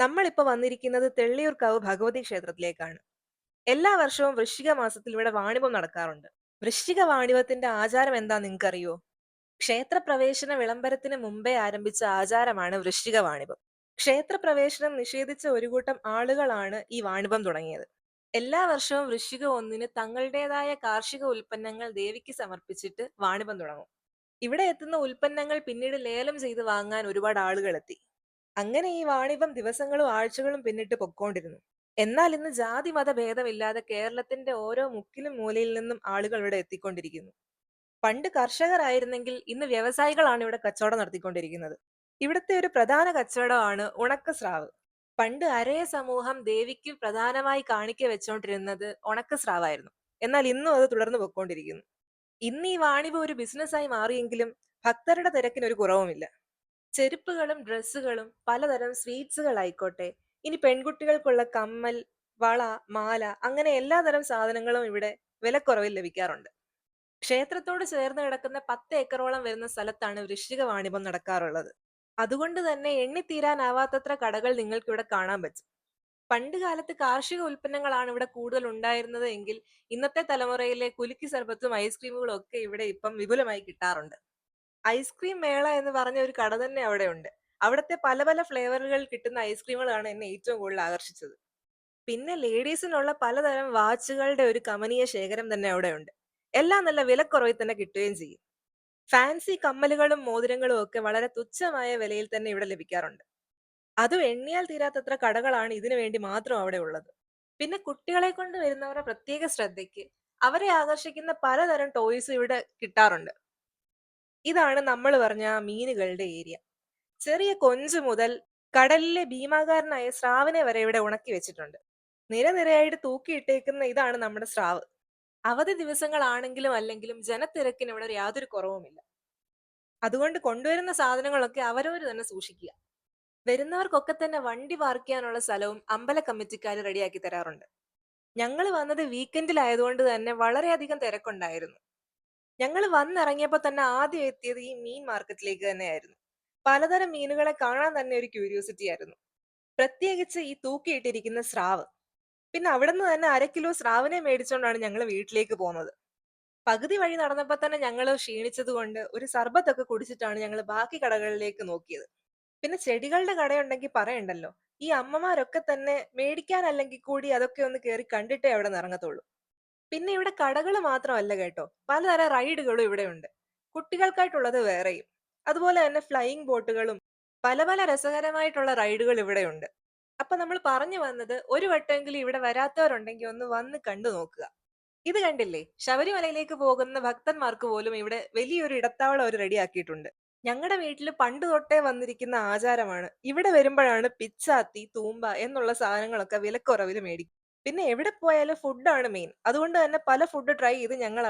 നമ്മളിപ്പോ വന്നിരിക്കുന്നത് തെള്ളിയൂർക്കാവ് ഭഗവതി ക്ഷേത്രത്തിലേക്കാണ്. എല്ലാ വർഷവും വൃശ്ചിക മാസത്തിൽ ഇവിടെ വാണിഭം നടക്കാറുണ്ട്. വൃശ്ചിക വാണിഭത്തിന്റെ ആചാരം എന്താ നിങ്ങൾക്കറിയോ? ക്ഷേത്രപ്രവേശന വിളംബരത്തിന് മുമ്പേ ആരംഭിച്ച ആചാരമാണ് വൃശ്ചിക വാണിഭം. ക്ഷേത്രപ്രവേശനം നിഷേധിച്ച ഒരു കൂട്ടം ആളുകളാണ് ഈ വാണിഭം തുടങ്ങിയത്. എല്ലാ വർഷവും വൃശ്ചിക ഒന്നിന് തങ്ങളുടേതായ കാർഷിക ഉൽപ്പന്നങ്ങൾ ദേവിക്ക് സമർപ്പിച്ചിട്ട് വാണിഭം തുടങ്ങും. ഇവിടെ എത്തുന്ന ഉൽപ്പന്നങ്ങൾ പിന്നീട് ലേലം ചെയ്ത് വാങ്ങാൻ ഒരുപാട് ആളുകൾ എത്തി. അങ്ങനെ ഈ വാണിഭം ദിവസങ്ങളും ആഴ്ചകളും പിന്നിട്ട് പൊക്കോണ്ടിരുന്നു. എന്നാൽ ഇന്ന് ജാതി മത ഭേദമില്ലാതെ കേരളത്തിന്റെ ഓരോ മുക്കിലും മൂലയിൽ നിന്നും ആളുകൾ ഇവിടെ എത്തിക്കൊണ്ടിരിക്കുന്നു. പണ്ട് കർഷകരായിരുന്നെങ്കിൽ ഇന്ന് വ്യവസായികളാണ് ഇവിടെ കച്ചവടം നടത്തിക്കൊണ്ടിരിക്കുന്നത്. ഇവിടുത്തെ ഒരു പ്രധാന കച്ചവടമാണ് ഉണക്കസ്രാവ്. പണ്ട് അരയ സമൂഹം ദേവിക്ക് പ്രധാനമായി കാണിക്ക വെച്ചോണ്ടിരുന്നത് ഉണക്കസ്രാവായിരുന്നു. എന്നാൽ ഇന്നും അത് തുടർന്നു പൊക്കോണ്ടിരിക്കുന്നു. ഇന്ന് ഈ വാണിഭ ഒരു ബിസിനസ്സായി മാറിയെങ്കിലും ഭക്തരുടെ തിരക്കിന് ഒരു കുറവുമില്ല. ചെരുപ്പുകളും ഡ്രസ്സുകളും പലതരം സ്വീറ്റ്സുകളായിക്കോട്ടെ ഇനി പെൺകുട്ടികൾക്കുള്ള കമ്മൽ, വള, മാല അങ്ങനെ എല്ലാതരം സാധനങ്ങളും ഇവിടെ വിലക്കുറവിൽ ലഭിക്കാറുണ്ട്. ക്ഷേത്രത്തോട് ചേർന്ന് കിടക്കുന്ന പത്ത് ഏക്കറോളം വരുന്ന സ്ഥലത്താണ് വൃശ്ചിക വാണിഭം നടക്കാറുള്ളത്. അതുകൊണ്ട് തന്നെ എണ്ണിത്തീരാനാവാത്തത്ര കടകൾ നിങ്ങൾക്കിവിടെ കാണാൻ പറ്റും. പണ്ട് കാലത്ത് കാർഷിക ഉൽപ്പന്നങ്ങളാണ് ഇവിടെ കൂടുതൽ ഉണ്ടായിരുന്നത് എങ്കിൽ ഇന്നത്തെ തലമുറയിലെ കുലുക്കി സർബത്തും ഐസ്ക്രീമുകളും ഒക്കെ ഇവിടെ ഇപ്പം വിപുലമായി കിട്ടാറുണ്ട്. ഐസ്ക്രീം മേള എന്ന് പറഞ്ഞ ഒരു കട തന്നെ അവിടെ ഉണ്ട്. അവിടുത്തെ പല പല ഫ്ലേവറുകൾ കിട്ടുന്ന ഐസ്ക്രീമുകളാണ് എന്നെ ഏറ്റവും കൂടുതൽ ആകർഷിച്ചത്. പിന്നെ ലേഡീസിനുള്ള പലതരം വാച്ചുകളുടെ ഒരു കമനീയ ശേഖരം തന്നെ അവിടെ ഉണ്ട്. എല്ലാം നല്ല വിലക്കുറവിൽ തന്നെ കിട്ടുകയും ചെയ്യും. ഫാൻസി കമ്മലുകളും മോതിരങ്ങളും ഒക്കെ വളരെ തുച്ഛമായ വിലയിൽ തന്നെ ഇവിടെ ലഭിക്കാറുണ്ട്. അതും എണ്ണിയാൽ തീരാത്തത്ര കടകളാണ് ഇതിനു വേണ്ടി മാത്രം അവിടെ ഉള്ളത്. പിന്നെ കുട്ടികളെ കൊണ്ട് വരുന്നവരുടെ പ്രത്യേക ശ്രദ്ധയ്ക്ക് അവരെ ആകർഷിക്കുന്ന പലതരം ടോയ്സ് ഇവിടെ കിട്ടാറുണ്ട്. ഇതാണ് നമ്മൾ പറഞ്ഞ മീനുകളുടെ ഏരിയ. ചെറിയ കൊഞ്ച് മുതൽ കടലിലെ ഭീമാകാരനായ സ്രാവിനെ വരെ ഇവിടെ ഉണക്കി വെച്ചിട്ടുണ്ട്. നിരനിരയായിട്ട് തൂക്കിയിട്ടേക്കുന്ന ഇതാണ് നമ്മുടെ സ്രാവ്. അവധി ദിവസങ്ങളാണെങ്കിലും അല്ലെങ്കിലും ജനത്തിരക്കിന് ഇവിടെ യാതൊരു കുറവുമില്ല. അതുകൊണ്ട് കൊണ്ടുവരുന്ന സാധനങ്ങളൊക്കെ അവരവർ തന്നെ സൂക്ഷിക്കുക. വരുന്നവർക്കൊക്കെ തന്നെ വണ്ടി പാർക്ക് ചെയ്യാനുള്ള സ്ഥലവും അമ്പല കമ്മിറ്റിക്കാർ റെഡിയാക്കി തരാറുണ്ട്. ഞങ്ങൾ വന്നത് വീക്കെൻഡിലായതുകൊണ്ട് തന്നെ വളരെയധികം തിരക്കുണ്ടായിരുന്നു. ഞങ്ങൾ വന്നിറങ്ങിയപ്പോൾ തന്നെ ആദ്യം എത്തിയത് ഈ മീൻ മാർക്കറ്റിലേക്ക് തന്നെയായിരുന്നു. പലതരം മീനുകളെ കാണാൻ തന്നെ ഒരു ക്യൂരിയോസിറ്റി ആയിരുന്നു. പ്രത്യേകിച്ച് ഈ തൂക്കിയിട്ടിരിക്കുന്ന സ്രാവ്. പിന്നെ അവിടുന്ന് തന്നെ അര കിലോ സ്രാവിനെ മേടിച്ചുകൊണ്ടാണ് ഞങ്ങൾ വീട്ടിലേക്ക് പോകുന്നത് പകുതി വഴി നടന്നപ്പോ തന്നെ ഞങ്ങൾ ക്ഷീണിച്ചത് കൊണ്ട് ഒരു സർബത്തൊക്കെ കുടിച്ചിട്ടാണ് ഞങ്ങൾ ബാക്കി കടകളിലേക്ക് നോക്കിയത്. പിന്നെ ചെടികളുടെ കടയുണ്ടെങ്കിൽ പറയണ്ടല്ലോ. ഈ അമ്മമാരൊക്കെ തന്നെ മേടിക്കാനല്ലെങ്കിൽ കൂടി അതൊക്കെ ഒന്ന് കേറി കണ്ടിട്ടേ അവിടുന്ന് ഇറങ്ങത്തുള്ളൂ. പിന്നെ ഇവിടെ കടകൾ മാത്രമല്ല കേട്ടോ. പലതരം റൈഡുകളും ഇവിടെ ഉണ്ട് കുട്ടികൾക്കായിട്ടുള്ളത് വേറെയും. അതുപോലെ തന്നെ ഫ്ലൈയിങ് ബോട്ടുകളും പല പല രസകരമായിട്ടുള്ള റൈഡുകൾ ഇവിടെ ഉണ്ട് അപ്പൊ നമ്മൾ പറഞ്ഞു വന്നത് ഒരു വട്ടമെങ്കിലും ഇവിടെ വരാത്തവരുണ്ടെങ്കിൽ ഒന്ന് വന്ന് കണ്ടു നോക്കുക. ഇത് കണ്ടില്ലേ? ശബരിമലയിലേക്ക് പോകുന്ന ഭക്തന്മാർക്ക് പോലും ഇവിടെ വലിയൊരു ഇടത്താവളം അവർ റെഡിയാക്കിയിട്ടുണ്ട്. ഞങ്ങളുടെ വീട്ടിൽ പണ്ട് തൊട്ടേ വന്നിരിക്കുന്ന ആചാരമാണ്. ഇവിടെ വരുമ്പോഴാണ് പിച്ചാത്തി, തൂമ്പ എന്നുള്ള സാധനങ്ങളൊക്കെ വിലക്കുറവിൽ മേടിക്കും. പിന്നെ എവിടെ പോയാലും ഫുഡാണ് മെയിൻ. അതുകൊണ്ട് തന്നെ പല ഫുഡ് ട്രൈ ചെയ്ത് ഞങ്ങൾ